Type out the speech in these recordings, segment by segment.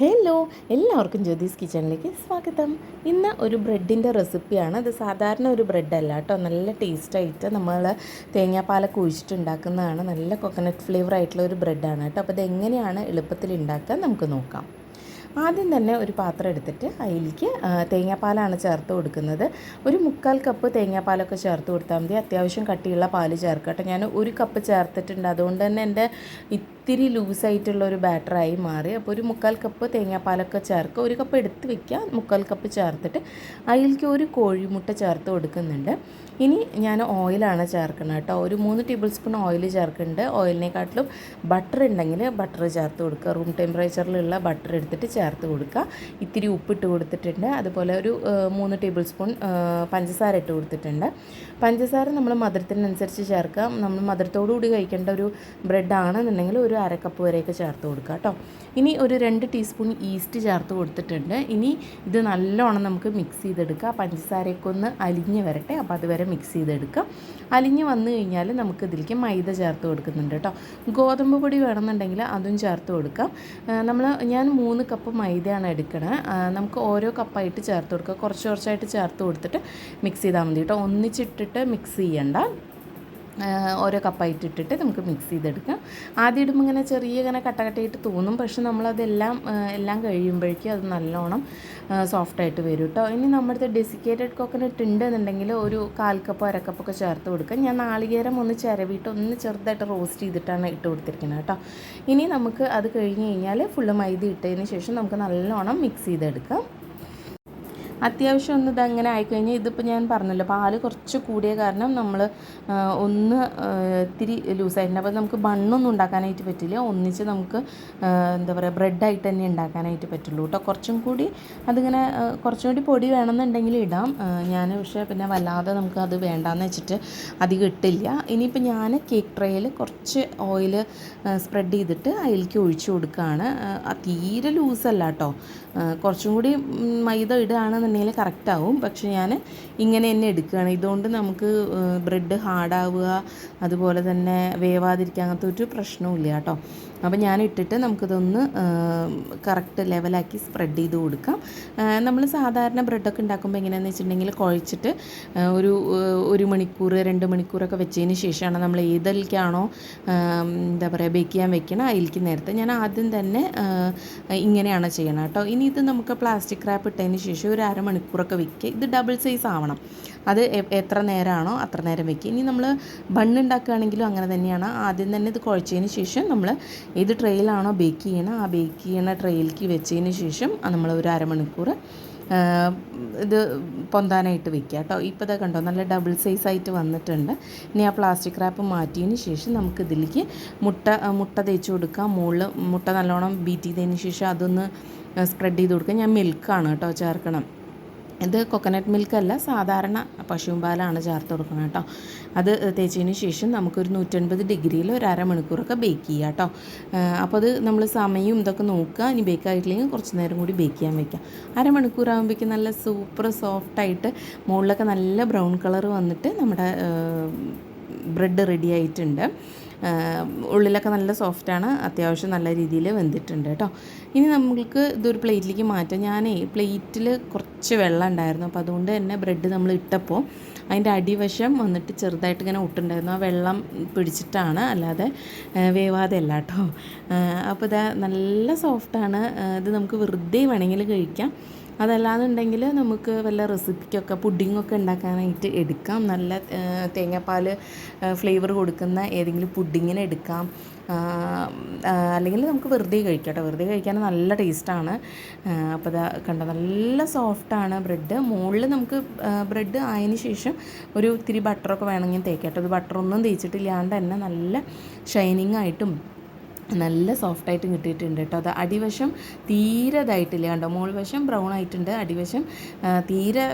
Hello എല്ലാവർക്കും ജ്യോതിസ് കിച്ചണിലേക്ക് സ്വാഗതം. ഇന്ന് ഒരു ബ്രെഡിന്റെ റെസിപ്പിയാണ്. അത് സാധാരണ ഒരു ബ്രെഡല്ല കേട്ടോ. നല്ല ടേസ്റ്റായിട്ട് നമ്മൾ തേങ്ങാപ്പാലൊക്കെ ഒഴിച്ചിട്ടുണ്ടാക്കുന്നതാണ് നല്ല കൊക്കനട്ട് ഫ്ലേവർ ആയിട്ടുള്ള ഒരു ബ്രെഡാണ് കേട്ടോ. അപ്പോൾ ഇതെങ്ങനെയാണ് എളുപ്പത്തിൽ ഉണ്ടാക്കുക നമുക്ക് നോക്കാം. ആദ്യം തന്നെ ഒരു പാത്രം എടുത്തിട്ട് അതിലേക്ക് തേങ്ങാപ്പാലാണ് ചേർത്ത് കൊടുക്കുന്നത്. ഒരു മുക്കാൽ കപ്പ് തേങ്ങാപ്പാലൊക്കെ ചേർത്ത് കൊടുത്താൽ മതി. അത്യാവശ്യം കട്ടിയുള്ള പാൽ ചേർക്കട്ടെ ഞാൻ ഒരു കപ്പ് ചേർത്തിട്ടുണ്ട്. അതുകൊണ്ട് തന്നെ എന്റെ ഇത്തിരി ലൂസായിട്ടുള്ള ഒരു ബാറ്ററായി മാറി. അപ്പോൾ ഒരു മുക്കാൽ കപ്പ് തേങ്ങാപ്പാലൊക്കെ ചേർക്കുക ഒരു കപ്പ് എടുത്ത് വെക്കുക. മുക്കാൽ കപ്പ് ചേർത്തിട്ട് അതിലേക്ക് ഒരു കോഴിമുട്ട ചേർത്ത് കൊടുക്കുന്നുണ്ട്. ഇനി ഞാൻ ഓയിലാണ് ചേർക്കുന്നത് കേട്ടോ. ഒരു മൂന്ന് ടേബിൾ സ്പൂൺ ഓയിൽ ചേർക്കുന്നുണ്ട്. ഓയിലിനെക്കാട്ടിലും ബട്ടർ ഉണ്ടെങ്കിൽ ബട്ടർ ചേർത്ത് കൊടുക്കുക. റൂം ടെമ്പറേച്ചറിലുള്ള ബട്ടർ എടുത്തിട്ട് ചേർത്ത് കൊടുക്കുക. ഇത്തിരി ഉപ്പിട്ട് കൊടുത്തിട്ടുണ്ട്. അതുപോലെ ഒരു മൂന്ന് ടേബിൾ സ്പൂൺ പഞ്ചസാര ഇട്ട് കൊടുത്തിട്ടുണ്ട്. പഞ്ചസാര നമ്മൾ മധുരത്തിനനുസരിച്ച് ചേർക്കുക നമ്മൾ മധുരത്തോടു കൂടി കഴിക്കേണ്ട ഒരു ബ്രെഡ് ആണെന്നുണ്ടെങ്കിൽ ഒരു അര കപ്പ് വരെയൊക്കെ ചേർത്ത് കൊടുക്കുക കേട്ടോ. ഇനി ഒരു രണ്ട് ടീസ്പൂൺ ഈസ്റ്റ് ചേർത്ത് കൊടുത്തിട്ടുണ്ട്. ഇനി ഇത് നല്ലോണം നമുക്ക് മിക്സ് ചെയ്തെടുക്കുക പഞ്ചസാരയൊക്കെ ഒന്ന് അലിഞ്ഞ് വരട്ടെ. അപ്പോൾ അതുവരെ മിക്സ് ചെയ്തെടുക്കുക അലിഞ്ഞ് വന്നു കഴിഞ്ഞാൽ നമുക്ക് ഇതിലേക്ക് മൈദ ചേർത്ത് കൊടുക്കുന്നുണ്ട് കേട്ടോ. ഗോതമ്പ് പൊടി വേണമെന്നുണ്ടെങ്കിൽ അതും ചേർത്ത് കൊടുക്കാം. നമ്മൾ ഞാൻ മൂന്ന് കപ്പ് മൈദയാണ് എടുക്കണത് നമുക്ക് ഓരോ കപ്പായിട്ട് ചേർത്ത് കൊടുക്കുക കുറച്ച് കുറച്ചായിട്ട് ചേർത്ത് കൊടുത്തിട്ട് മിക്സ് ചെയ്താൽ മതി കേട്ടോ. ഒന്നിച്ചിട്ടിട്ട് മിക്സ് ചെയ്യണ്ട. ഓരോ കപ്പായിട്ട് ഇട്ടിട്ട് നമുക്ക് മിക്സ് ചെയ്തെടുക്കാം. ആദ്യം ഇടുമ്പോൾ ഇങ്ങനെ ചെറിയ ഇങ്ങനെ കട്ട കട്ടയായിട്ട് തോന്നും. പക്ഷെ നമ്മളതെല്ലാം എല്ലാം കഴിയുമ്പോഴേക്കും അത് നല്ലോണം സോഫ്റ്റായിട്ട് വരും കേട്ടോ ഇനി നമ്മുടെ ഡെസിക്കേറ്റഡ് കോക്കനട്ട് ഉണ്ടെന്നുണ്ടെങ്കിൽ ഒരു കാൽ കപ്പ് അരക്കപ്പൊക്കെ ചേർത്ത് കൊടുക്കാം ഞാൻ നാളികേരം ഒന്ന് ചിരവിയിട്ട് ഒന്ന് ചെറുതായിട്ട് റോസ്റ്റ് ചെയ്തിട്ടാണ് ഇട്ട് കൊടുത്തിരിക്കുന്നത് കേട്ടോ ഇനി നമുക്ക് അത് കഴിഞ്ഞ് കഴിഞ്ഞാൽ ഫുള്ള് മൈദ ഇട്ടതിന് ശേഷം നമുക്ക് നല്ലോണം മിക്സ് ചെയ്തെടുക്കാം. അത്യാവശ്യം ഒന്ന് ഇതങ്ങനെ ആയിക്കഴിഞ്ഞാൽ ഇതിപ്പോൾ ഞാൻ പറഞ്ഞല്ലോ പാൽ കുറച്ച് കൂടിയ കാരണം നമ്മൾ ഒന്ന് ഇത്തിരി ലൂസായിട്ടുണ്ട് അപ്പോൾ നമുക്ക് ബണ്ണൊന്നും ഉണ്ടാക്കാനായിട്ട് പറ്റില്ല. ഒന്നിച്ച് നമുക്ക് എന്താ പറയുക ബ്രെഡായിട്ട് തന്നെ ഉണ്ടാക്കാനായിട്ട് പറ്റുള്ളൂ കേട്ടോ. കുറച്ചും കൂടി അതിങ്ങനെ കുറച്ചും കൂടി പൊടി വേണമെന്നുണ്ടെങ്കിൽ ഇടാം. ഞാൻ പക്ഷേ പിന്നെ വല്ലാതെ നമുക്ക് അത് വേണ്ടാന്ന് വെച്ചിട്ട് അധികം ഇട്ടില്ല. ഇനിയിപ്പോൾ ഞാൻ കേക്ക് ട്രേയിൽ കുറച്ച് ഓയിൽ സ്പ്രെഡ് ചെയ്തിട്ട് അതിലേക്ക് ഒഴിച്ചു കൊടുക്കുകയാണ്. തീരെ ലൂസല്ല കേട്ടോ. കുറച്ചും കൂടി മൈദ ഇടുകയാണെന്നുണ്ടെങ്കിൽ കറക്റ്റ് ആവും. പക്ഷെ ഞാൻ ഇങ്ങനെ തന്നെ എടുക്കുകയാണ്. ഇതുകൊണ്ട് നമുക്ക് ബ്രെഡ് ഹാർഡാവുക അതുപോലെ തന്നെ വേവാതിരിക്കുക അങ്ങനത്തെ ഒരു പ്രശ്നവും ഇല്ല കേട്ടോ. അപ്പോൾ ഞാൻ ഇട്ടിട്ട് നമുക്കിതൊന്ന് കറക്റ്റ് ലെവലാക്കി സ്പ്രെഡ് ചെയ്ത് കൊടുക്കാം. നമ്മൾ സാധാരണ ബ്രെഡൊക്കെ ഉണ്ടാക്കുമ്പോൾ എങ്ങനെയാണെന്ന് വെച്ചിട്ടുണ്ടെങ്കിൽ കുഴച്ചിട്ട് ഒരു ഒരു മണിക്കൂർ രണ്ട് മണിക്കൂറൊക്കെ വെച്ചതിന് ശേഷമാണ് നമ്മൾ ഏതിലേക്കാണോ എന്താ പറയുക ബേക്ക് ചെയ്യാൻ വെക്കണം അതിലേക്ക് നേരത്തെ ഞാൻ ആദ്യം തന്നെ ഇങ്ങനെയാണ് ചെയ്യണം കേട്ടോ. ഇനി ഇത് നമുക്ക് പ്ലാസ്റ്റിക് റാപ്പ് ഇട്ടതിന് ശേഷം ഒരു അരമണിക്കൂറൊക്കെ വെക്കുക. ഇത് ഡബിൾ സൈസ് ആവണം. അത് എത്ര നേരമാണോ അത്ര നേരം വെക്കുക. ഇനി നമ്മൾ ബണ്ണ് ഉണ്ടാക്കുകയാണെങ്കിലും അങ്ങനെ തന്നെയാണ്. ആദ്യം തന്നെ ഇത് കുഴച്ചതിന് ശേഷം നമ്മൾ ഏത് ട്രെയിലാണോ ബേക്ക് ചെയ്യണം ആ ബേക്ക് ചെയ്യണ ട്രെയിലേക്ക് വെച്ചതിന് ശേഷം നമ്മൾ ഒരു അരമണിക്കൂർ ഇത് പൊന്താനായിട്ട് വെക്കുക കേട്ടോ. ഇപ്പോൾ ഇതാ കണ്ടോ നല്ല ഡബിൾ സൈസ് ആയിട്ട് വന്നിട്ടുണ്ട്. ഇനി ആ പ്ലാസ്റ്റിക് റാപ്പ് മാറ്റിയതിന് ശേഷം നമുക്ക് ഇതിലേക്ക് മുട്ട മുട്ട തേച്ച് കൊടുക്കാം മുകളിൽ മുട്ട നല്ലോണം ബീറ്റ് ചെയ്തതിന് ശേഷം അതൊന്ന് സ്പ്രെഡ് ചെയ്ത് കൊടുക്കുക. ഞാൻ മിൽക്കാണ് കേട്ടോ ചേർക്കണം ഇത് കൊക്കനട്ട് മിൽക്കല്ല സാധാരണ പശുമ്പാലാണ് പാലാണ് ചേർത്ത് കൊടുക്കണം കേട്ടോ. അത് തേച്ചതിന് ശേഷം നമുക്കൊരു നൂറ്റൻപത് ഡിഗ്രിയിൽ ഒരു അരമണിക്കൂറൊക്കെ ബേക്ക് ചെയ്യുക കേട്ടോ. അപ്പോൾ അത് നമ്മൾ സമയവും ഇതൊക്കെ നോക്കുക. ഇനി ബേക്ക് ആയിട്ടില്ലെങ്കിൽ കുറച്ച് നേരം കൂടി ബേക്ക് ചെയ്യാൻ വയ്ക്കുക അരമണിക്കൂർ ആകുമ്പോഴേക്കും നല്ല സൂപ്പർ സോഫ്റ്റായിട്ട് മുകളിലൊക്കെ നല്ല ബ്രൗൺ കളർ വന്നിട്ട് നമ്മുടെ ബ്രെഡ് റെഡി ആയിട്ടുണ്ട്. ഉള്ളിലൊക്കെ നല്ല സോഫ്റ്റാണ് അത്യാവശ്യം നല്ല രീതിയിൽ വെന്തിട്ടുണ്ട് കേട്ടോ. ഇനി നമ്മൾക്ക് ഇതൊരു പ്ലേറ്റിലേക്ക് മാറ്റാം. ഞാനേ പ്ലേറ്റിൽ കുറച്ച് വെള്ളം ഉണ്ടായിരുന്നു. അപ്പോൾ അതുകൊണ്ട് തന്നെ ബ്രെഡ് നമ്മൾ ഇട്ടപ്പോൾ അതിന്റെ അടിവശം വന്നിട്ട് ചെറുതായിട്ട് ഇങ്ങനെ ഒട്ടുണ്ടായിരുന്നു. ആ വെള്ളം പിടിച്ചിട്ടാണ് അല്ലാതെ വേവാതെ അല്ല കേട്ടോ. അപ്പോൾ ഇതാ നല്ല സോഫ്റ്റാണ് ഇത് നമുക്ക് വെറുതെ വേണമെങ്കിൽ കഴിക്കാം. അതല്ലാന്നുണ്ടെങ്കിൽ നമുക്ക് വല്ല റെസിപ്പിക്കൊക്കെ പുഡിങ്ങൊക്കെ ഉണ്ടാക്കാനായിട്ട് എടുക്കാം. നല്ല തേങ്ങാപ്പാൽ ഫ്ലേവർ കൊടുക്കുന്ന ഏതെങ്കിലും പുഡിങ്ങിന് എടുക്കാം. അല്ലെങ്കിൽ നമുക്ക് വെറുതെ കഴിക്കാം വെറുതെ കഴിക്കാൻ നല്ല ടേസ്റ്റാണ്. അപ്പോൾ ഇതാ കണ്ട നല്ല സോഫ്റ്റാണ് ബ്രെഡ്. മുകളിൽ നമുക്ക് ബ്രെഡ് ആയതിന് ശേഷം ഒരു ഇത്തിരി ബട്ടറൊക്കെ വേണമെങ്കിൽ തേക്കാം കേട്ടോ. ഒരു ബട്ടറൊന്നും തേച്ചിട്ടില്ലാണ്ട് തന്നെ നല്ല ഷൈനിങ് ആയിട്ടും നല്ല സോഫ്റ്റായിട്ടും കിട്ടിയിട്ടുണ്ട് കേട്ടോ. അത് അടിവശം തീരെ ഇതായിട്ടില്ല കണ്ടോ? മോൾ വശം ബ്രൗൺ ആയിട്ടുണ്ട് അടിവശം തീരെ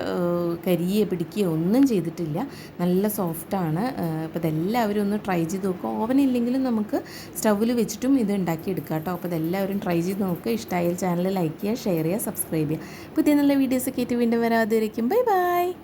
കരിയെ പിടിക്കുകയോ ഒന്നും ചെയ്തിട്ടില്ല. നല്ല സോഫ്റ്റാണ്. അപ്പോൾ ഇതെല്ലാവരും ഒന്ന് ട്രൈ ചെയ്ത് നോക്കുക ഓവൻ ഇല്ലെങ്കിലും നമുക്ക് സ്റ്റൗവിൽ വെച്ചിട്ടും ഇത് ഉണ്ടാക്കിയെടുക്കുക കേട്ടോ. അപ്പോൾ ഇതെല്ലാവരും ട്രൈ ചെയ്ത് നോക്കുക ഇഷ്ടമായാൽ ചാനൽ ലൈക്ക് ചെയ്യുക ഷെയർ ചെയ്യുക സബ്സ്ക്രൈബ് ചെയ്യുക. പുതിയ നല്ല വീഡിയോസൊക്കെ ആയിട്ട് വീണ്ടും വരാതിരിക്കും ബൈ ബൈ